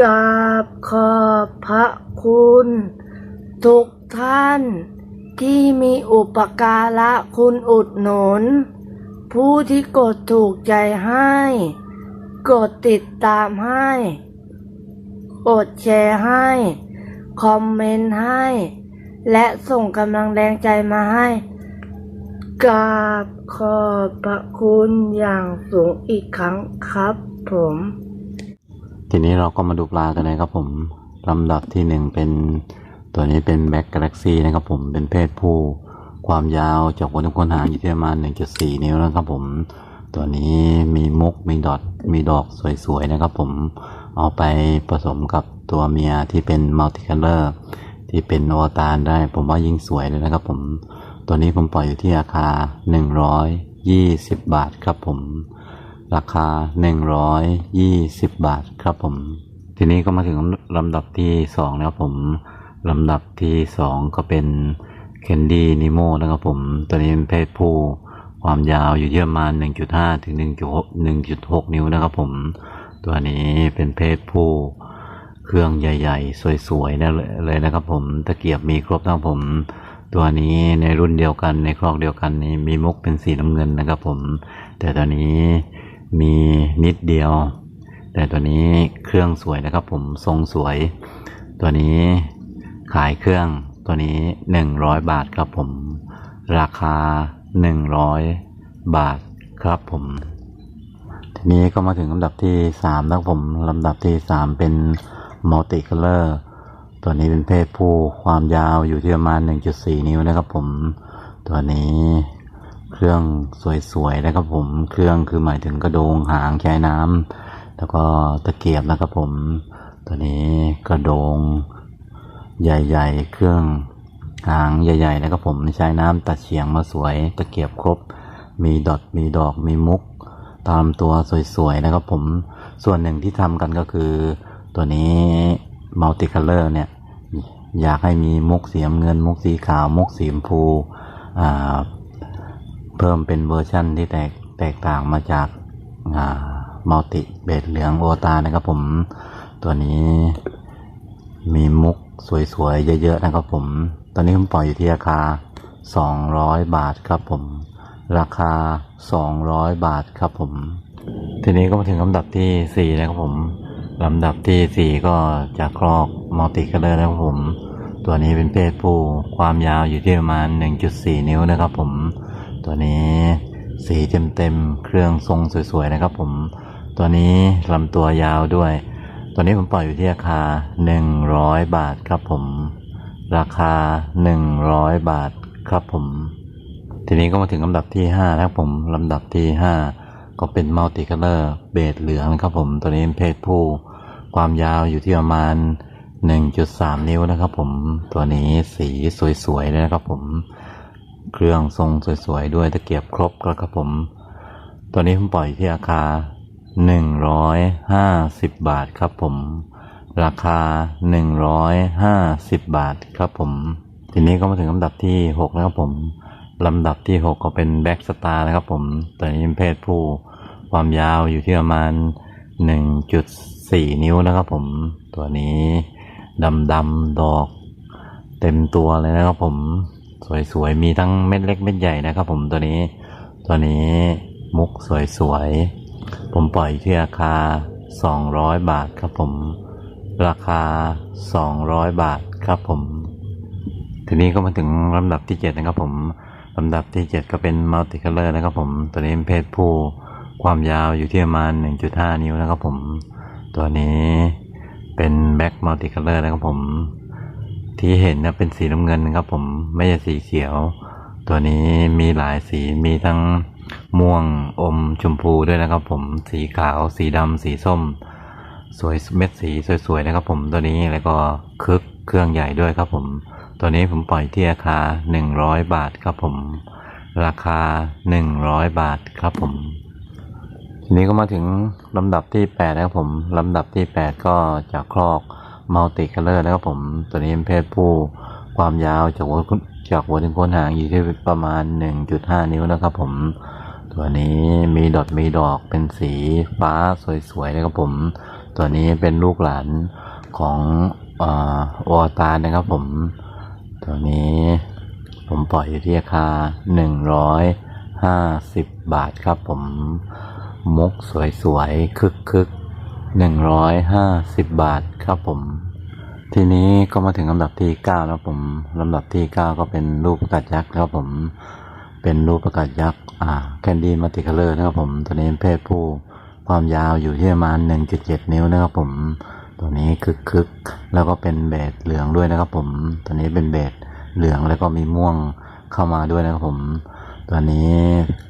กราบขอบพระคุณ ทุกท่าน ที่มีอุปการะคุณอุดหนุน ผู้ที่กดถูกใจให้ กดติดตามให้ กดแชร์ให้ คอมเมนต์ให้ และส่งกำลังแรงใจมาให้กราบขอบพระคุณอย่างสูงอีกครั้งครับผม ทีนี้เราก็มาดูปลากันนะครับผมลำดับที่หนึ่งเป็นตัวนี้เป็นแบ็กกาแล็กซี่นะครับผมเป็นเพศผู้ความยาวจากหัวถึงก้นหางอยู่ที่ประมาณ 1.4 นิ้วนะครับผม ตัวนี้มีมุกมีดอทมีดอกสวยๆนะครับผมเอาไปผสมกับตัวเมียที่เป็นมัลติคัลเลอร์ที่เป็นอวตารได้ ผมว่ายิ่งสวยเลยนะครับผม ตัวนี้ผมปล่อยอยู่ที่ราคา 120 บาทครับผม ราคา 120 บาทครับผม ทีนี้ก็มาถึงลำดับที่2นะครับผมลำดับที่ 2 ก็เป็นเคนดี้นิโมนะครับผม ตัวนี้เป็นเพศผู้ความยาวอยู่ที่ประมาณ1.5 ถึง1.6 1.6 นิ้วนะครับผม ตัวนี้เป็นเพศผู้เครื่องใหญ่ๆ สวยๆนะเลยนะครับผม ตะเกียบมีครบนะครับผม ตัวนี้ในรุ่นเดียวกันในครอกเดียวกันนี้มีมุกเป็นสีน้ำเงินนะครับผม แต่ตัวนี้ มีนิดเดียว แต่ตัวนี้เครื่องสวยนะครับผมทรงสวย ตัวนี้ขายเครื่องตัวนี้หนึ่งร้อยบาทครับผม ราคาหนึ่งร้อยบาทครับผม ทีนี้ก็มาถึงลำดับที่สามนะครับผมลำดับที่สามเป็นมัลติคัลเลอร์ตัวนี้เป็นเพศผู้ความยาวอยู่ที่ประมาณ 1.4 นิ้วนะครับผม ตัวนี้ เครื่องสวยๆนะครับผม เครื่องคือหมายถึงกระโดงหางใช้น้ำแล้วก็ตะเกียบนะครับผม ตัวนี้กระโดงใหญ่ๆ เครื่องหางใหญ่ๆนะครับผมใช้น้ำตัดเฉียงมาสวย ตะเกียบครบ มีดอทมีดอกมีมุก ตามตัวสวยๆนะครับผม ส่วนหนึ่งที่ทำกันก็คือ ตัวนี้มัลติคัลเลอร์เนี่ยอยากให้มีมุกสีเงิน มุกสีขาว มุกสีชมพูอ่า เพิ่มเป็นเวอร์ชั่นที่แตกแตกต่างมาจากมัลติเบดเหลืองโอตานะครับผมตัวนี้มีมุกสวยๆ เยอะๆ นะครับผม ตอนนี้ผมปล่อยอยู่ที่ราคา 200 บาทครับผม ราคา 200 บาทครับผม ทีนี้ก็มาถึงลำดับที่ 4 นะครับผม ลำดับที่ 4 ก็จะครอกมัลติคัลเลอร์นะครับผม ตัวนี้เป็นเพศผู้ ความยาวอยู่ที่ประมาณ 1.4 นิ้วนะครับผม ตัวนี้สีเต็มๆเครื่องทรงสวยๆนะครับผมตัวนี้ลำตัวยาวด้วย ตัวนี้ผมปล่อยอยู่ที่ราคา 100 บาทครับผม ราคา 100 บาทครับผม ทีนี้ก็มาถึงลำดับที่5นะครับผมลำดับที่ 5 ก็เป็นมัลติคัลเลอร์เบจเหลืองนะครับผมตัวนี้เป็นเพศผู้ความยาวอยู่ที่ประมาณ 1.3 นิ้วนะครับผมตัวนี้สีสวยๆเลยนะครับผม เครื่องทรงสวยๆด้วยตะเกียบครบแล้วครับผมตัวนี้ผมปล่อยที่ราคา 150 บาทครับผม ราคา 150 บาทครับผม ทีนี้ก็มาถึงลำดับที่6นะครับผม ลำดับที่ 6 ก็เป็นแบ็กสตาร์นะครับผมตัวนี้เป็นเพศผู้ความยาวอยู่ที่ประมาณ 1.4 นิ้วนะครับผม ตัวนี้ดำดำๆดอก เต็มตัวเลยนะครับผม สวยๆ มีทั้งเม็ดเล็กเม็ดใหญ่นะครับผมตัวนี้ ตัวนี้มุกสวยๆ ผมปล่อยที่ราคา 200 บาทครับผม ราคา 200 บาทครับผม ทีนี้ก็มาถึงลำดับที่ 7 นะครับผมลำดับที่ 7 ก็เป็นมัลติคัลเลอร์นะครับผม ตัวนี้เป็นเพศผู้ความยาวอยู่ที่ประมาณ 1.5 นิ้วนะครับผม ตัวนี้เป็นแบ็กมัลติคัลเลอร์นะครับผม ที่เห็นนะเป็นสีน้ำเงินนะครับ ผมไม่ใช่สีเขียว ตัวนี้มีหลายสีมีทั้งม่วงอมชมพูด้วยนะครับ ผมสีขาว สีดำสีส้ม สวยเม็ดสีสวยๆนะครับ ผมตัวนี้แล้วก็คึกเครื่องใหญ่ด้วยครับ ผม ตัวนี้ผมปล่อยที่ราคา 100 บาทครับผม ราคา 100 บาทครับผมทีนี้ก็มาถึงลำดับที่ 8 นะครับผมลำดับที่ 8 ก็จะครอก มัลติคัลเลอร์นะครับผมตัวนี้เป็นเพศผู้ความยาวจากหัวจากหัวถึงโคนหางอยู่ที่ประมาณ 1.5 นิ้วนะครับผม ตัวนี้มีดอทมีดอกเป็นสีฟ้าสวยๆนะครับผม ตัวนี้เป็นลูกหลานของออวอตานะครับผม ตัวนี้ผมปล่อยอยู่ที่ราคาหนึ่งร้อยห้าสิบบาทครับผมมุกสวยๆคึกคึก หนึ่งร้อยห้าสิบบาทครับผม ทีนี้ก็มาถึงลำดับที่เก้าแล้วผมลำดับที่เก้าก็เป็นรูปประกาศยักษ์ครับผม เป็นรูปประกาศยักษ์อ่าแคนดี้มัลติคัลเลอร์นะครับผม ตัวนี้เพศผู้ความยาวอยู่ที่ประมาณ1.7นิ้วนะครับผม ตัวนี้คึกคึกแล้วก็เป็นเบสเหลืองด้วยนะครับผม ตัวนี้เป็นเบสเหลืองแล้วก็มีม่วงเข้ามาด้วยนะครับผม ตัวนี้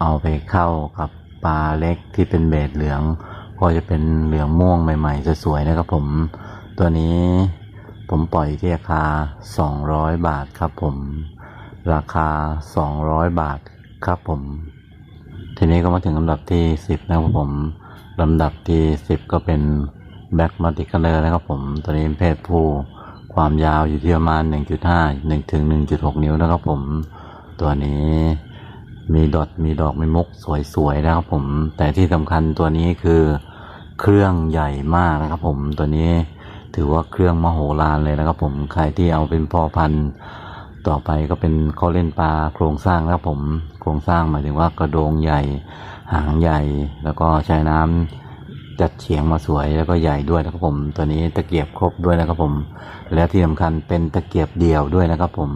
เอาไปเข้ากับปลาเล็กที่เป็นเบสเหลือง ก็จะเป็นเหลืองม่วงใหม่ๆสวยๆนะครับผมตัวนี้ผมปล่อยที่ราคา 200 บาทครับผม ราคา 200 บาทครับผม ทีนี้ก็มาถึงลำดับที่ 10 นะครับผมลำดับที่ 10 ก็เป็นแบ็กมัลติคัลเลอร์นะครับผม ตัวนี้เป็นเพศผู้ความยาวอยู่ที่ประมาณ 1.5 1ถึง1.6 นิ้วนะครับผม ตัวนี้มีดอทมีดอกมีมุกสวยๆนะครับผม แต่ที่สำคัญตัวนี้คือ เครื่องใหญ่มากนะครับผมตัวนี้ถือว่าเครื่องมโหฬารเลยนะครับผมใครที่เอาเป็นพ่อพันธุ์ต่อไปก็เป็นเขาเล่นปลาโครงสร้างนะครับผมโครงสร้างหมายถึงว่ากระโดงใหญ่ หางใหญ่ แล้วก็ใช้น้ำจัดเฉียงมาสวยแล้วก็ใหญ่ด้วยนะครับผม ตัวนี้ตะเกียบครบด้วยนะครับผม และที่สำคัญเป็นตะเกียบเดี่ยวด้วยนะครับผม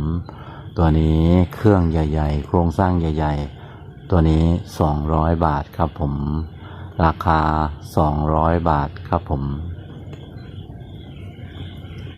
ตัวนี้เครื่องใหญ่ ๆ โครงสร้างใหญ่ ๆ ตัวนี้ 200 บาทครับผม ราคา 200 บาทครับผม